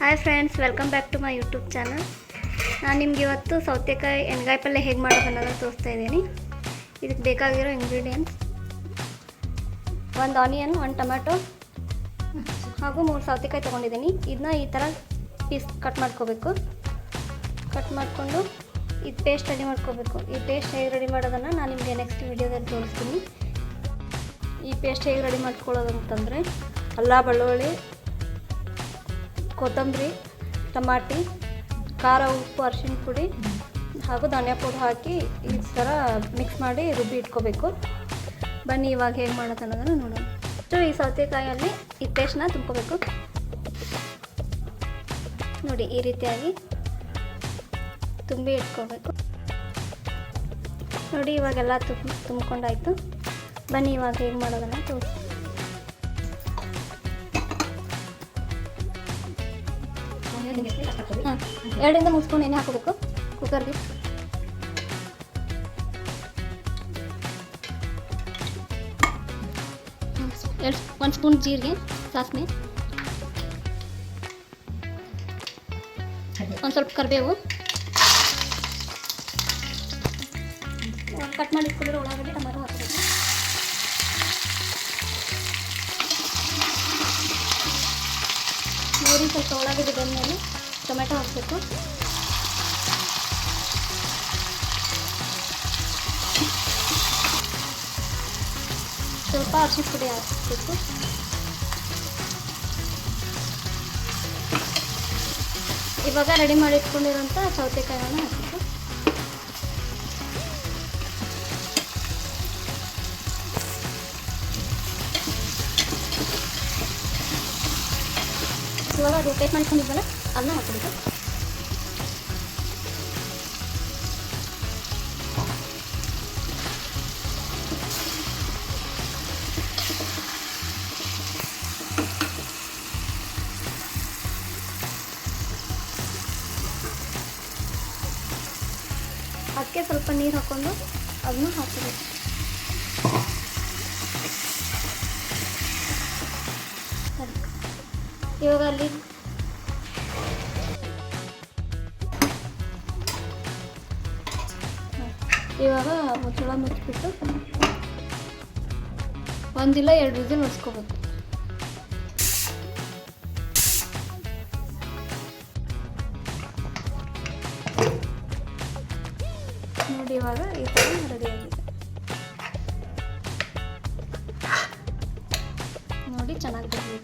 Hi friends welcome back to my YouTube channel ನಾನು ನಿಮ್ಗೆ ಇವತ್ತು ಸೌತೆಕಾಯಿ ಎಣ್ಗಾಯಿ ಪಲ್ಯ ಹೇಗೆ ಮಾಡೋದು ಅನ್ನೋದನ್ನು ತೋರಿಸ್ತಾ ಇದ್ದೀನಿ. ಇದಕ್ಕೆ ಬೇಕಾಗಿರೋ ಇಂಗ್ರೀಡಿಯೆಂಟ್ಸ್ ಒಂದು ಆನಿಯನ್ ಒಂದು ಟೊಮ್ಯಾಟೊ ಹಾಗೂ ಮೂರು ಸೌತೆಕಾಯಿ ತೊಗೊಂಡಿದ್ದೀನಿ. ಇದನ್ನ ಈ ಥರ ಪೀಸ್ ಕಟ್ ಮಾಡ್ಕೋಬೇಕು. ಕಟ್ ಮಾಡಿಕೊಂಡು ಇದು ಪೇಸ್ಟ್ ರೆಡಿ ಮಾಡ್ಕೋಬೇಕು. ಈ ಪೇಸ್ಟ್ ಹೇಗೆ ರೆಡಿ ಮಾಡೋದನ್ನು ನಾನು ನಿಮಗೆ ನೆಕ್ಸ್ಟ್ ವೀಡಿಯೋದಲ್ಲಿ ತೋರಿಸ್ತೀನಿ. ಈ ಪೇಸ್ಟ್ ಹೇಗೆ ರೆಡಿ ಮಾಡ್ಕೊಳ್ಳೋದು ಅಂತಂದರೆ, ಅಲ್ಲ, ಬೆಳ್ಳುಳ್ಳಿ ಕೊತ್ತಂಬರಿ, ಟಮಾಟಿ, ಖಾರ, ಉಪ್ಪು, ಅರಿಶಿಣ ಪುಡಿ ಹಾಗೂ ಧನಿಯಾ ಪುಡಿ ಹಾಕಿ ಈ ಥರ ಮಿಕ್ಸ್ ಮಾಡಿ ರುಬ್ಬಿ ಇಟ್ಕೋಬೇಕು. ಬನ್ನಿ, ಇವಾಗ ಹೇಗೆ ಮಾಡೋದು ಅನ್ನೋದನ್ನು ನೋಡೋಣ. ಸೊ ಈ ಸೌತೆಕಾಯಲ್ಲಿ ಈ ಪೇಸ್ಟ್ನ ತುಂಬ್ಕೋಬೇಕು. ನೋಡಿ, ಈ ರೀತಿಯಾಗಿ ತುಂಬಿ ಇಟ್ಕೋಬೇಕು. ನೋಡಿ, ಇವಾಗೆಲ್ಲ ತುಂಬ ತುಂಬ್ಕೊಂಡಾಯ್ತು. ಬನ್ನಿ, ಇವಾಗ ಹೇಗೆ ಮಾಡೋದನ್ನು ತೋರಿಸಿ ಹಾಂ ಎರಡರಿಂದ ಮೂರು ಎಣ್ಣೆ ಹಾಕೋಬೇಕು. ಕುಕ್ಕರ್ಗೆ ಎರಡು ಒಂದು ಸ್ಪೂನ್ ಜೀರಿಗೆ, ಸಾಸಿವೆ. ಒಂದು ಸ್ವಲ್ಪ ಕರಿಬೇವು. ಕಟ್ ಮಾಡಿ ಇಟ್ಕೊಂಡಿರೋ ಉಳ್ಳಾಗಡ್ಡೆ ಟೊಮೆಟೊ ಹಾಕಬೇಕು ನೋಡಿ ಸ್ವಲ್ಪ ಉಳ್ಳಾಗಡ್ಡೆ ಬಂದಮೇಲೆ ಟೊಮೆಟೊ ಹಾಕಬೇಕು. ಸ್ವಲ್ಪ ಅರಿಶಿನ ಪುಡಿ ಹಾಕಬೇಕು. ಇವಾಗ ರೆಡಿ ಮಾಡಿ ಇಟ್ಕೊಂಡಿರೋಂಥ ಸೌತೆಕಾಯಿಯನ್ನು ಹಾಕಬೇಕು. ಇವಾಗ ಅದು ಪೇಸ್ಟ್ ಮಾಡ್ಕೊಂಡಿದ್ವಲ್ಲ ಅದನ್ನ ಹಾಕಬೇಕು ಅದಕ್ಕೆ ಸ್ವಲ್ಪ ನೀರು ಹಾಕ್ಕೊಂಡು ಅದನ್ನು ಹಾಕಬೇಕು ಇವಾಗ ಅಲ್ಲಿ ಇವಾಗ ಮುಚ್ಚಳ ಮುಚ್ಚಿಬಿಟ್ಟು ಒಂದಿಲ್ಲ ಎರಡು ವಿಸಿಲ್ ಹೊಡ್ಸ್ಕೋಬೇಕು ನೋಡಿ ಇವಾಗ ಈ ಥರ ರೆಡಿ ಆಗಿದೆ. ನೋಡಿ ಚೆನ್ನಾಗಿ ಬರ್ತೀವಿ